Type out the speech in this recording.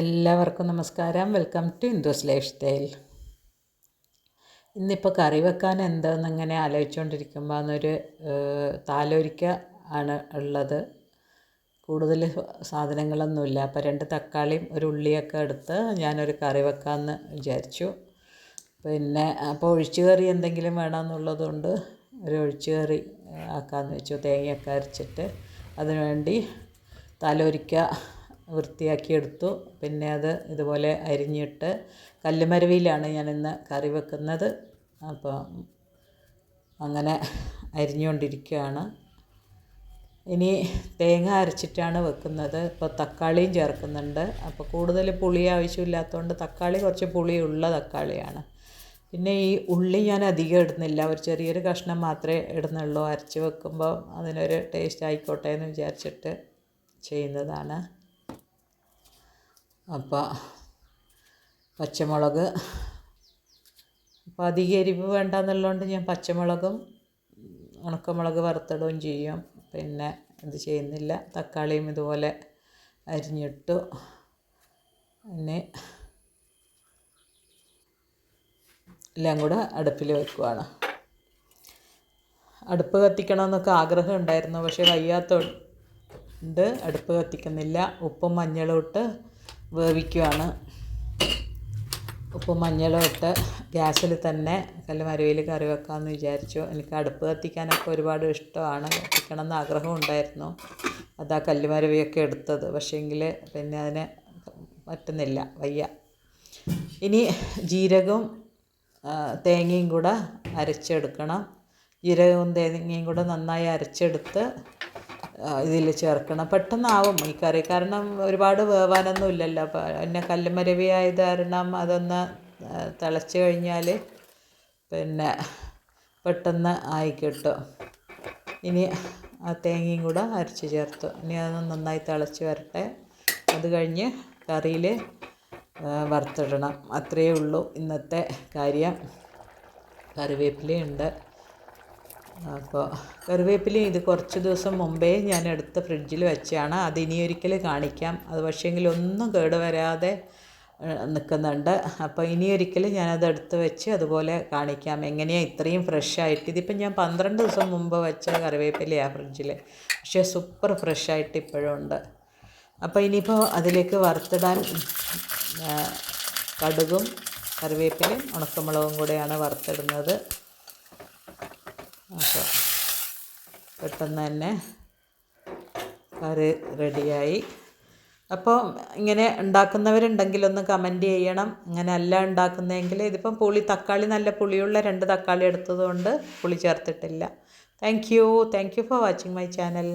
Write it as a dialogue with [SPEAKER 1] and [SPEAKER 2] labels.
[SPEAKER 1] എല്ലാവർക്കും നമസ്കാരം. Welcome to ഇൻഡോസ് ലൈഫ് സ്റ്റൈൽ ഇന്നിപ്പോൾ കറി വെക്കാൻ എന്താണെന്ന് ഇങ്ങനെ ആലോചിച്ചുകൊണ്ടിരിക്കുമ്പോൾ അന്നൊരു താലോരിക്ക ആണ് ഉള്ളത്. കൂടുതൽ സാധനങ്ങളൊന്നുമില്ല അപ്പോൾ രണ്ട് തക്കാളിയും ഒരു ഉള്ളിയൊക്കെ എടുത്ത് ഞാനൊരു കറി വെക്കാമെന്ന് വിചാരിച്ചു. പിന്നെ അപ്പോൾ ഒഴിച്ചു കറി എന്തെങ്കിലും വേണമെന്നുള്ളത് കൊണ്ട് ഒരു ഒഴിച്ചു കറി ആക്കാമെന്ന് വെച്ചു. തേങ്ങയൊക്കെ അരച്ചിട്ട് അതിനുവേണ്ടി താലോരിക്ക വൃത്തിയാക്കി എടുത്തു പിന്നെ അത് ഇതുപോലെ അരിഞ്ഞിട്ട് കല്ലുമരവിയിലാണ് ഞാൻ ഇന്ന് കറി വെക്കുന്നത്. അപ്പോൾ അങ്ങനെ അരിഞ്ഞുകൊണ്ടിരിക്കുകയാണ്. ഇനി തേങ്ങ അരച്ചിട്ടാണ് വെക്കുന്നത്. ഇപ്പോൾ തക്കാളിയും ചേർക്കുന്നുണ്ട്. അപ്പോൾ കൂടുതൽ പുളി ആവശ്യമില്ലാത്തതുകൊണ്ട് തക്കാളി കുറച്ച് പുളിയുള്ള തക്കാളിയാണ്. പിന്നെ ഈ ഉള്ളി ഞാൻ അധികം ഇടുന്നില്ല. ഒരു ചെറിയൊരു കഷ്ണം മാത്രമേ ഇടുന്നുള്ളൂ. അരച്ച് വെക്കുമ്പോൾ അതിനൊരു ടേസ്റ്റ് ആയിക്കോട്ടെ എന്ന് വിചാരിച്ചിട്ട് ചെയ്യുന്നതാണ്. അപ്പോൾ പച്ചമുളക്. അപ്പോൾ അധികം എരിവ് വേണ്ടാന്നുള്ളതുകൊണ്ട് ഞാൻ പച്ചമുളകും ഉണക്കമുളക് വറുത്തിടുകയും ചെയ്യും. പിന്നെ ഇത് ചെയ്യുന്നില്ല തക്കാളിയും ഇതുപോലെ അരിഞ്ഞിട്ടു. പിന്നെ എല്ലാം കൂടെ അടുപ്പിൽ വെക്കുവാണ്. അടുപ്പ് കത്തിക്കണമെന്നൊക്കെ ആഗ്രഹം ഉണ്ടായിരുന്നു പക്ഷേ വയ്യാത്തതുകൊണ്ട് അടുപ്പ് കത്തിക്കുന്നില്ല. ഉപ്പും മഞ്ഞളും ഇട്ട് വേവിക്കുവാണ്. ഉപ്പും മഞ്ഞളും ഇട്ട് ഗ്യാസിൽ തന്നെ കല്ലുമരവിൽ കറി വെക്കാമെന്ന് വിചാരിച്ചു. എനിക്ക് അടുപ്പ് കത്തിക്കാനൊക്കെ ഒരുപാട് ഇഷ്ടമാണ്. കത്തിക്കണം എന്ന് ആഗ്രഹം ഉണ്ടായിരുന്നു. അതാ കല്ലുമരവിയൊക്കെ എടുത്തത്. പക്ഷേങ്കിൽ പിന്നെ അതിന് പറ്റുന്നില്ല വയ്യ. ഇനി ജീരകവും തേങ്ങയും കൂടെ അരച്ചെടുക്കണം. ജീരകവും തേങ്ങയും കൂടെ നന്നായി അരച്ചെടുത്ത് ഇതിൽ ചേർക്കണം. പെട്ടെന്നാവും ഈ കറി. കാരണം ഒരുപാട് വേവാനൊന്നും ഇല്ലല്ലോ. പിന്നെ കല്ലുമരവി ആയത് കാരണം അതൊന്ന് തിളച്ച് കഴിഞ്ഞാൽ പിന്നെ പെട്ടെന്ന് ആയി കിട്ടും. ഇനി ആ തേങ്ങയും കൂടെ അരച്ച് ചേർത്തു. ഇനി അതൊന്ന് നന്നായി തിളച്ച് വരട്ടെ. അത് കഴിഞ്ഞ് കറിയിൽ വറുത്തിടണം. അത്രയേ ഉള്ളൂ ഇന്നത്തെ കാര്യം. കറിവേപ്പിലയുണ്ട്. അപ്പോൾ കറിവേപ്പിലയും ഇത് കുറച്ച് ദിവസം മുമ്പേ ഞാൻ എടുത്ത് ഫ്രിഡ്ജിൽ വെച്ചാണ്. അത് ഇനി ഒരിക്കൽ കാണിക്കാം. അത് പക്ഷേങ്കിൽ ഒന്നും കേട് വരാതെ നിൽക്കുന്നുണ്ട്. അപ്പോൾ ഇനി ഒരിക്കൽ ഞാനത് എടുത്ത് വെച്ച് അതുപോലെ കാണിക്കാം. എങ്ങനെയാണ് ഇത്രയും ഫ്രഷ് ആയിട്ട്? ഇതിപ്പം ഞാൻ പന്ത്രണ്ട് ദിവസം മുമ്പ് വെച്ച കറിവേപ്പിലയാണ് ഫ്രിഡ്ജിൽ പക്ഷേ സൂപ്പർ ഫ്രഷ് ആയിട്ട് ഇപ്പോഴും ഉണ്ട്. അപ്പോൾ ഇനിയിപ്പോൾ അതിലേക്ക് വറുത്തിടാൻ കടുകും കറിവേപ്പിലയും ഉണക്കമുളകും കൂടെയാണ് വറുത്തിടുന്നത്. അപ്പോൾ പെട്ടെന്ന് തന്നെ കറി റെഡിയായി. അപ്പോൾ ഇങ്ങനെ ഉണ്ടാക്കുന്നവരുണ്ടെങ്കിൽ ഒന്ന് കമന്റ് ചെയ്യണം. ഇങ്ങനെ അല്ല ഉണ്ടാക്കുന്നതെങ്കിൽ ഇതിപ്പം പുളി തക്കാളി നല്ല പുളിയുള്ള രണ്ട് തക്കാളി എടുത്തതുകൊണ്ട് പുളി ചേർത്തിട്ടില്ല. Thank you. Thank you for watching my channel.